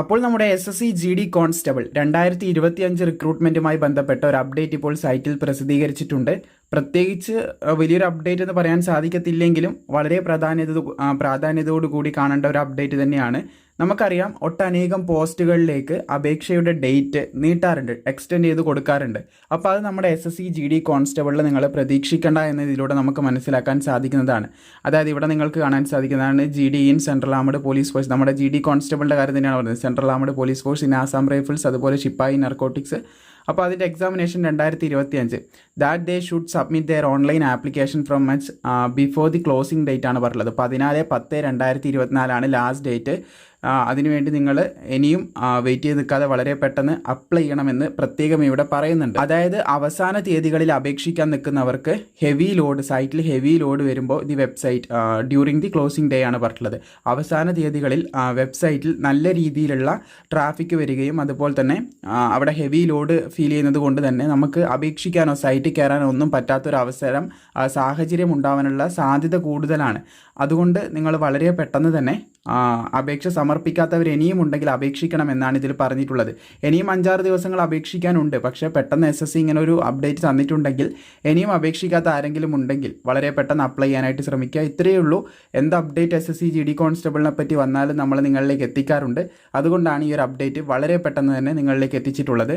അപ്പോൾ നമ്മുടെ S S C G D constable രണ്ടായിരത്തി ഇരുപത്തി അഞ്ച് റിക്രൂട്ട്മെന്റുമായി ബന്ധപ്പെട്ട ഒരു അപ്ഡേറ്റ് ഇപ്പോൾ സൈറ്റിൽ പ്രസിദ്ധീകരിച്ചിട്ടുണ്ട്. പ്രത്യേകിച്ച് വലിയൊരു അപ്ഡേറ്റ് എന്ന് പറയാൻ സാധിക്കത്തില്ലെങ്കിലും വളരെ പ്രാധാന്യത പ്രാധാന്യതയോടുകൂടി കാണേണ്ട ഒരു അപ്ഡേറ്റ് തന്നെയാണ്. നമുക്കറിയാം ഒട്ടനേകം പോസ്റ്റുകളിലേക്ക് അപേക്ഷയുടെ ഡേറ്റ് നീട്ടാറുണ്ട് എക്സ്റ്റെൻഡ് ചെയ്ത് കൊടുക്കാറുണ്ട്. അപ്പോൾ അത് നമ്മുടെ S S C G D കോൺസ്റ്റബിളിൽ നിങ്ങൾ പ്രതീക്ഷിക്കേണ്ട എന്നതിലൂടെ നമുക്ക് മനസ്സിലാക്കാൻ സാധിക്കുന്നതാണ്. അതായത് ഇവിടെ നിങ്ങൾക്ക് കാണാൻ സാധിക്കുന്നതാണ് G D in central armed police force നമ്മുടെ ജി ഡി കോൺസ്റ്റബിളിന്റെ കാര്യം തന്നെയാണ് പറയുന്നത് central armed police force in Assam rifles അതുപോലെ ഷിപ്പായി നർക്കോട്ടിക്സ് അപ്പോൾ അതിന്റെ എക്സാമിനേഷൻ രണ്ടായിരത്തി ഇരുപത്തി അഞ്ച് that they should submit their online application from much before the closing date ആണ് പറഞ്ഞത്. പതിനാല് പത്ത് രണ്ടായിരത്തി ഇരുപത്തിനാലാണ് ലാസ്റ്റ് ഡേറ്റ് അതിനുവേണ്ടി നിങ്ങൾ ഇനിയും വെയിറ്റ് ചെയ്ത് നിൽക്കാതെ വളരെ പെട്ടെന്ന് അപ്ലൈ ചെയ്യണമെന്ന് പ്രത്യേകം ഇവിടെ പറയുന്നുണ്ട്. അതായത് അവസാന തീയതികളിൽ അപേക്ഷിക്കാൻ നിൽക്കുന്നവർക്ക് ഹെവി ലോഡ് സൈറ്റിൽ ഹെവി ലോഡ് വരുമ്പോൾ the website during the closing day ആണ് പറഞ്ഞിട്ടുള്ളത്. അവസാന തീയതികളിൽ വെബ്സൈറ്റിൽ നല്ല രീതിയിലുള്ള ട്രാഫിക് വരികയും അതുപോലെ തന്നെ അവിടെ ഹെവി ലോഡ് ഫീൽ ചെയ്യുന്നത് കൊണ്ട് തന്നെ നമുക്ക് അപേക്ഷിക്കാനോ സൈറ്റിൽ കയറാനോ ഒന്നും പറ്റാത്തൊരു അവസരം സാഹചര്യം ഉണ്ടാവാനുള്ള സാധ്യത കൂടുതലാണ്. അതുകൊണ്ട് നിങ്ങൾ വളരെ പെട്ടെന്ന് തന്നെ അപേക്ഷ അപേക്ഷ സമർപ്പിക്കാത്തവർ ഇനിയും ഉണ്ടെങ്കിൽ അപേക്ഷിക്കണം എന്നാണ് ഇതിൽ പറഞ്ഞിട്ടുള്ളത്. ഇനിയും അഞ്ചാറ് ദിവസങ്ങൾ അപേക്ഷിക്കാനുണ്ട്. പക്ഷേ പെട്ടെന്ന് എസ് എസ് സി ഇങ്ങനെ ഒരു അപ്ഡേറ്റ് തന്നിട്ടുണ്ടെങ്കിൽ ഇനിയും അപേക്ഷിക്കാത്ത ആരെങ്കിലും ഉണ്ടെങ്കിൽ വളരെ പെട്ടെന്ന് അപ്ലൈ ചെയ്യാനായിട്ട് ശ്രമിക്കുക. ഇത്രയേ ഉള്ളൂ. എന്ത് update S S C G D കോൺസ്റ്റബിളിനെ പറ്റി വന്നാലും നമ്മൾ നിങ്ങളിലേക്ക് എത്തിക്കാറുണ്ട്. അതുകൊണ്ടാണ് ഈ ഒരു അപ്ഡേറ്റ് വളരെ പെട്ടെന്ന് തന്നെ നിങ്ങളിലേക്ക് എത്തിച്ചിട്ടുള്ളത്.